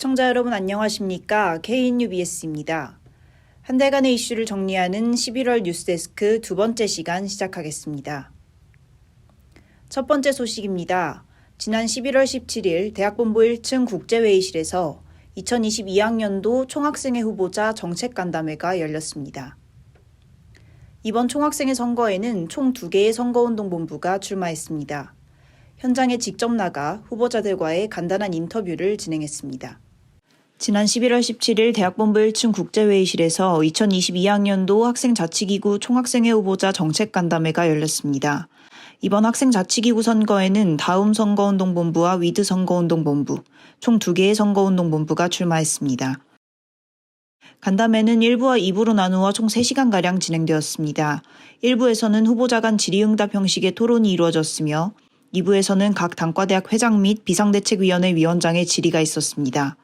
시청자 여러분 안녕하십니까? KNUBS입니다. 한 달간의 이슈를 정리하는 11월 뉴스데스크 두 번째 시간 시작하겠습니다. 첫 번째 소식입니다. 지난 11월 17일 대학본부 1층 국제회의실에서 2022학년도 총학생회 후보자 정책 간담회가 열렸습니다. 이번 총학생회 선거에는 총 2개의 선거운동본부가 출마했습니다. 현장에 직접 나가 후보자들과의 간단한 인터뷰를 진행했습니다. 지난 11월 17일 대학본부 1층 국제회의실에서 2022학년도 학생자치기구 총학생회 후보자 정책간담회가 열렸습니다. 이번 학생자치기구 선거에는 다음 선거운동본부와 위드 선거운동본부, 총 2개의 선거운동본부가 출마했습니다. 간담회는 1부와 2부로 나누어 총 3시간가량 진행되었습니다. 1부에서는 후보자 간 질의응답 형식의 토론이 이루어졌으며 2부에서는 각 단과대학 회장 및 비상대책위원회 위원장의 질의가 있었습니다.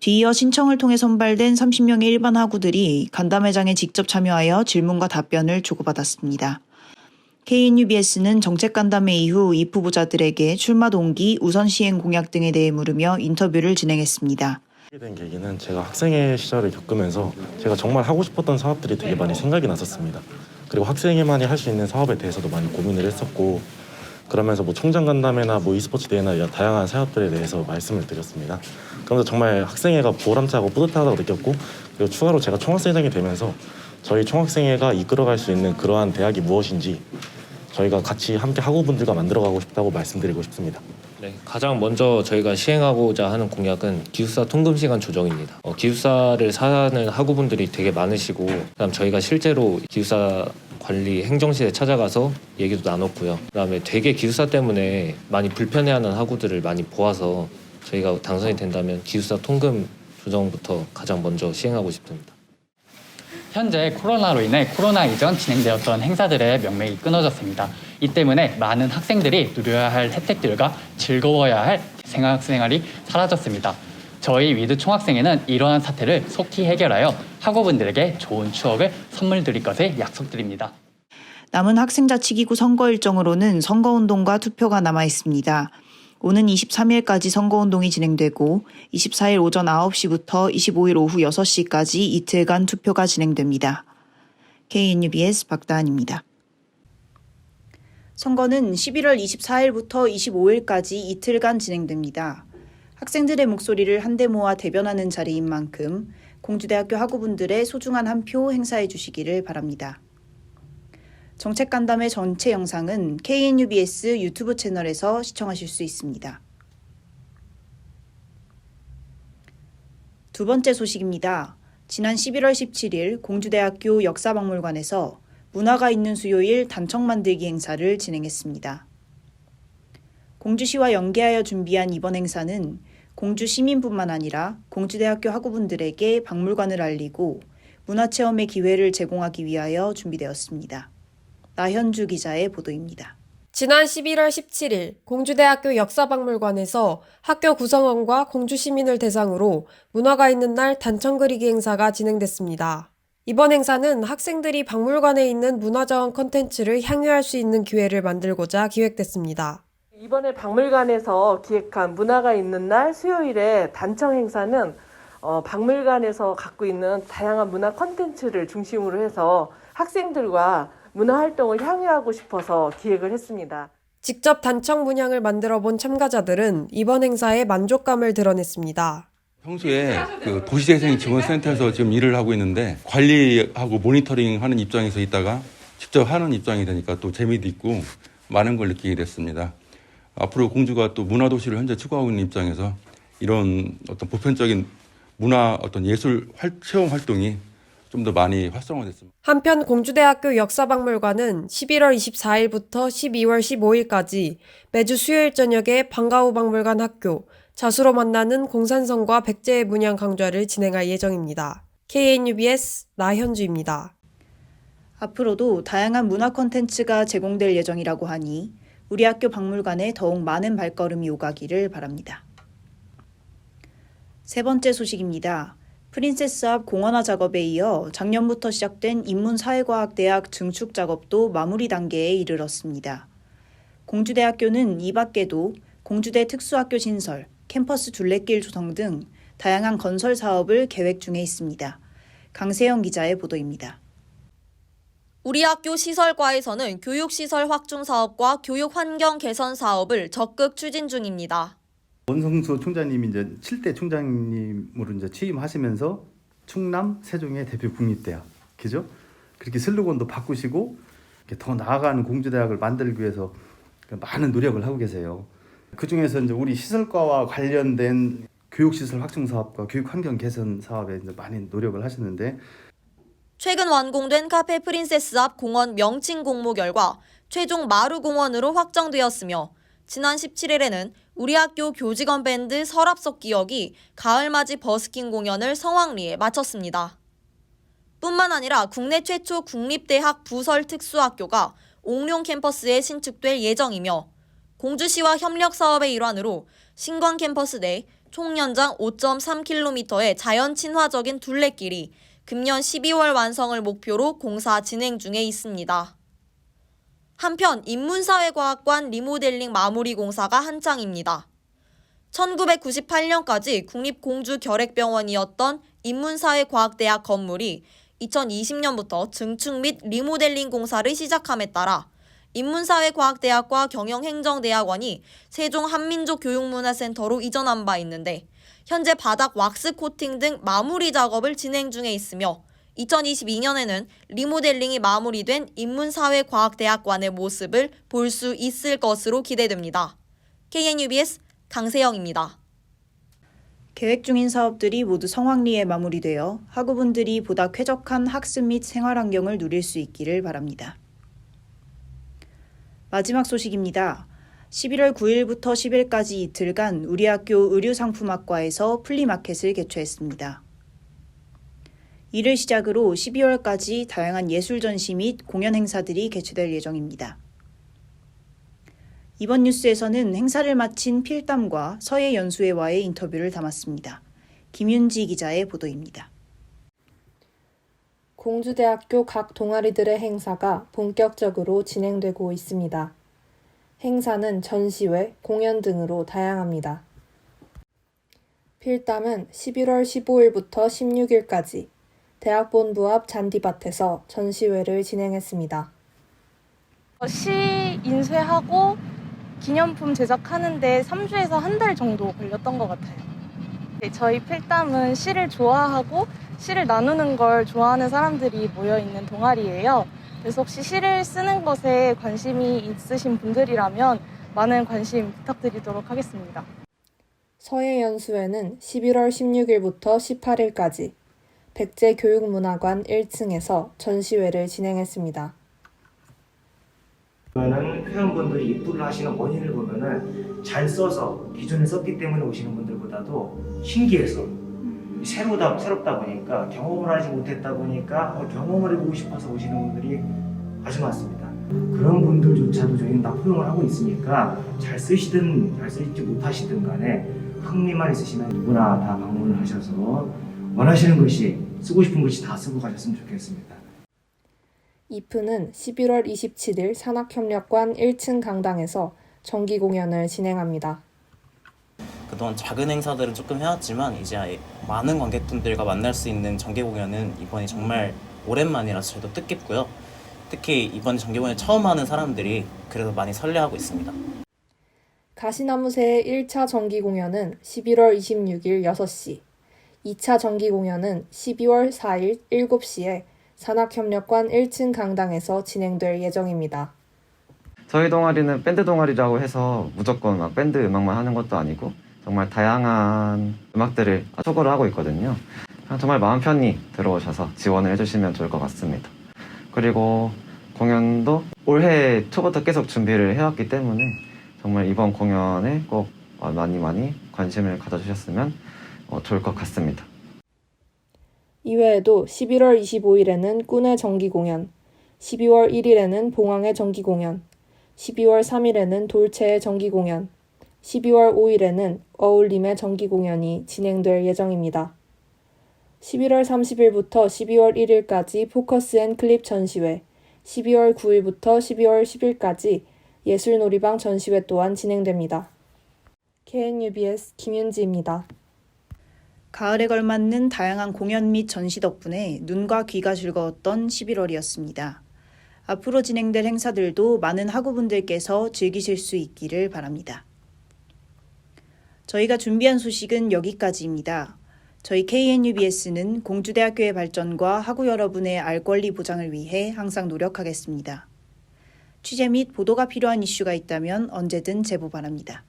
뒤이어 신청을 통해 선발된 30명의 일반 학우들이 간담회장에 직접 참여하여 질문과 답변을 주고받았습니다. KNUBS는 정책 간담회 이후 이 후보자들에게 출마 동기, 우선 시행 공약 등에 대해 물으며 인터뷰를 진행했습니다. 된 계기는 제가 학생회 시절을 겪으면서 제가 정말 하고 싶었던 사업들이 되게 많이 생각이 났었습니다. 그리고 학생회만이 할 수 있는 사업에 대해서도 많이 고민을 했었고 그러면서 뭐 총장 간담회나 뭐 e스포츠 대회나 다양한 사업들에 대해서 말씀을 드렸습니다. 그러면서 정말 학생회가 보람차고 뿌듯하다고 느꼈고 그리고 추가로 제가 총학생회장이 되면서 저희 총학생회가 이끌어갈 수 있는 그러한 대학이 무엇인지 저희가 같이 함께 학우분들과 만들어가고 싶다고 말씀드리고 싶습니다. 네, 가장 먼저 저희가 시행하고자 하는 공약은 기숙사 통금 시간 조정입니다. 어, 기숙사를 사는 학우분들이 되게 많으시고, 그다음 저희가 실제로 기숙사 관리 행정실에 찾아가서 얘기도 나눴고요. 그다음에 되게 기숙사 때문에 많이 불편해하는 학우들을 많이 보아서 저희가 당선이 된다면 기숙사 통금 조정부터 가장 먼저 시행하고 싶습니다. 현재 코로나로 인해 코로나 이전 진행되었던 행사들의 명맥이 끊어졌습니다. 이 때문에 많은 학생들이 누려야 할 혜택들과 즐거워야 할 생활 생활이 사라졌습니다. 저희 위드 총학생회는 이러한 사태를 속히 해결하여 학우분들에게 좋은 추억을 선물 드릴 것을 약속드립니다. 남은 학생자치기구 선거 일정으로는 선거운동과 투표가 남아 있습니다. 오는 23일까지 선거운동이 진행되고 24일 오전 9시부터 25일 오후 6시까지 이틀간 투표가 진행됩니다. KNUBS 박다한입니다. 선거는 11월 24일부터 25일까지 이틀간 진행됩니다. 학생들의 목소리를 한데 모아 대변하는 자리인 만큼 공주대학교 학우분들의 소중한 한 표 행사해 주시기를 바랍니다. 정책 간담회 전체 영상은 KNUBS 유튜브 채널에서 시청하실 수 있습니다. 두 번째 소식입니다. 지난 11월 17일 공주대학교 역사박물관에서 문화가 있는 수요일 단청 만들기 행사를 진행했습니다. 공주시와 연계하여 준비한 이번 행사는 공주 시민뿐만 아니라 공주대학교 학우분들에게 박물관을 알리고 문화체험의 기회를 제공하기 위하여 준비되었습니다. 나현주 기자의 보도입니다. 지난 11월 17일 공주대학교 역사박물관에서 학교 구성원과 공주 시민을 대상으로 문화가 있는 날 단청 그리기 행사가 진행됐습니다. 이번 행사는 학생들이 박물관에 있는 문화자원 컨텐츠를 향유할 수 있는 기회를 만들고자 기획됐습니다. 이번에 박물관에서 기획한 문화가 있는 날 수요일에 단청 행사는 어, 박물관에서 갖고 있는 다양한 문화 콘텐츠를 중심으로 해서 학생들과 문화 활동을 향유하고 싶어서 기획을 했습니다. 직접 단청 문양을 만들어 본 참가자들은 이번 행사에 만족감을 드러냈습니다. 평소에 그 도시재생 지원센터에서 지금 일을 하고 있는데 관리하고 모니터링 하는 입장에서 있다가 직접 하는 입장이 되니까 또 재미도 있고 많은 걸 느끼게 됐습니다. 앞으로 공주가 또 문화 도시를 현재 추구하고 있는 입장에서 이런 어떤 보편적인 문화 어떤 예술 활, 체험 활동이 좀 더 많이 활성화됐습니다. 한편 공주대학교 역사박물관은 11월 24일부터 12월 15일까지 매주 수요일 저녁에 방과후 박물관 학교, 자수로 만나는 공산성과 백제의 문양 강좌를 진행할 예정입니다. KNUBS 나현주입니다. 앞으로도 다양한 문화 콘텐츠가 제공될 예정이라고 하니 우리 학교 박물관에 더욱 많은 발걸음이 오가기를 바랍니다. 세 번째 소식입니다. 프린세스 앞 공원화 작업에 이어 작년부터 시작된 인문사회과학대학 증축 작업도 마무리 단계에 이르렀습니다. 공주대학교는 이 밖에도 공주대 특수학교 신설, 캠퍼스 둘레길 조성 등 다양한 건설 사업을 계획 중에 있습니다. 강세영 기자의 보도입니다. 우리 학교 시설과에서는 교육시설 확충 사업과 교육 환경 개선 사업을 적극 추진 중입니다. 원성수 총장님이 이제 7대 총장님으로 이제 취임하시면서 충남 세종의 대표 국립대학, 그죠? 그렇게 슬로건도 바꾸시고 더 나아가는 공주대학을 만들기 위해서 많은 노력을 하고 계세요. 그 중에서 이제 우리 시설과와 관련된 교육시설 확충 사업과 교육 환경 개선 사업에 이제 많이 노력을 하셨는데 최근 완공된 카페 프린세스 앞 공원 명칭 공모 결과 최종 마루 공원으로 확정되었으며 지난 17일에는 우리 학교 교직원 밴드 서랍석 기억이 가을맞이 버스킹 공연을 성황리에 마쳤습니다. 뿐만 아니라 국내 최초 국립대학 부설 특수학교가 옥룡 캠퍼스에 신축될 예정이며 공주시와 협력 사업의 일환으로 신관 캠퍼스 내 총연장 5.3km의 자연 친화적인 둘레길이 금년 12월 완성을 목표로 공사 진행 중에 있습니다. 한편 인문사회과학관 리모델링 마무리 공사가 한창입니다. 1998년까지 국립공주결핵병원이었던 인문사회과학대학 건물이 2020년부터 증축 및 리모델링 공사를 시작함에 따라 인문사회과학대학과 경영행정대학원이 세종 한민족교육문화센터로 이전한 바 있는데 현재 바닥 왁스 코팅 등 마무리 작업을 진행 중에 있으며 2022년에는 리모델링이 마무리된 인문사회과학대학관의 모습을 볼 수 있을 것으로 기대됩니다. KNUBS 강세영입니다. 계획 중인 사업들이 모두 성황리에 마무리되어 학우분들이 보다 쾌적한 학습 및 생활 환경을 누릴 수 있기를 바랍니다. 마지막 소식입니다. 11월 9일부터 10일까지 이틀간 우리 학교 의류상품학과에서 플리마켓을 개최했습니다. 이를 시작으로 12월까지 다양한 예술 전시 및 공연 행사들이 개최될 예정입니다. 이번 뉴스에서는 행사를 마친 필담과 서예 연수회와의 인터뷰를 담았습니다. 김윤지 기자의 보도입니다. 공주대학교 각 동아리들의 행사가 본격적으로 진행되고 있습니다. 행사는 전시회, 공연 등으로 다양합니다. 필담은 11월 15일부터 16일까지 대학본부 앞 잔디밭에서 전시회를 진행했습니다. 시 인쇄하고 기념품 제작하는데 3주에서 한 달 정도 걸렸던 것 같아요. 네, 저희 필담은 시를 좋아하고 시를 나누는 걸 좋아하는 사람들이 모여 있는 동아리예요. 그래서 혹시 시를 쓰는 것에 관심이 있으신 분들이라면 많은 관심 부탁드리도록 하겠습니다. 서예연수회는 11월 16일부터 18일까지 백제교육문화관 1층에서 전시회를 진행했습니다. 그러면은 회원분들이 입부를 하시는 원인을 보면은 잘 써서 기존에 썼기 때문에 오시는 분들보다도 신기해서 새로다 새롭다 보니까 경험을 하지 못했다 보니까 어, 경험을 해보고 싶어서 오시는 분들이 아주 많습니다. 그런 분들조차도 저희는 다 포용을 하고 있으니까 잘 쓰시든 잘 쓰지 못하시든 간에 흥미만 있으시면 누구나 다 방문을 하셔서 원하시는 것이 쓰고 싶은 것이 다 쓰고 가셨으면 좋겠습니다. 이프는 11월 27일 산학협력관 1층 강당에서 정기 공연을 진행합니다. 그동안 작은 행사들은 조금 해왔지만 이제 많은 관객분들과 만날 수 있는 정기 공연은 이번이 정말 오랜만이라서 저도 뜻깊고요. 특히 이번 정기 공연 처음 하는 사람들이 그래도 많이 설레하고 있습니다. 가시나무새의 1차 정기 공연은 11월 26일 6시, 2차 정기 공연은 12월 4일 7시에 산학협력관 1층 강당에서 진행될 예정입니다. 저희 동아리는 밴드 동아리라고 해서 무조건 막 밴드 음악만 하는 것도 아니고 정말 다양한 음악들을 초구를 하고 있거든요. 정말 마음 편히 들어오셔서 지원을 해주시면 좋을 것 같습니다. 그리고 공연도 올해 초부터 계속 준비를 해왔기 때문에 정말 이번 공연에 꼭 많이 많이 관심을 가져주셨으면 어, 좋을 것 같습니다. 이외에도 11월 25일에는 꾼의 정기 공연, 12월 1일에는 봉황의 정기 공연, 12월 3일에는 돌체의 정기 공연, 12월 5일에는 어울림의 정기 공연이 진행될 예정입니다. 11월 30일부터 12월 1일까지 포커스 앤 클립 전시회, 12월 9일부터 12월 10일까지 예술놀이방 전시회 또한 진행됩니다. KNUBS 김윤지입니다. 가을에 걸맞는 다양한 공연 및 전시 덕분에 눈과 귀가 즐거웠던 11월이었습니다. 앞으로 진행될 행사들도 많은 학우분들께서 즐기실 수 있기를 바랍니다. 저희가 준비한 소식은 여기까지입니다. 저희 KNUBS는 공주대학교의 발전과 학우 여러분의 알 권리 보장을 위해 항상 노력하겠습니다. 취재 및 보도가 필요한 이슈가 있다면 언제든 제보 바랍니다.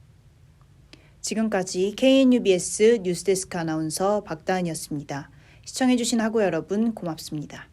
지금까지 KNUBS 뉴스데스크 아나운서 박다은이었습니다. 시청해주신 학우 여러분 고맙습니다.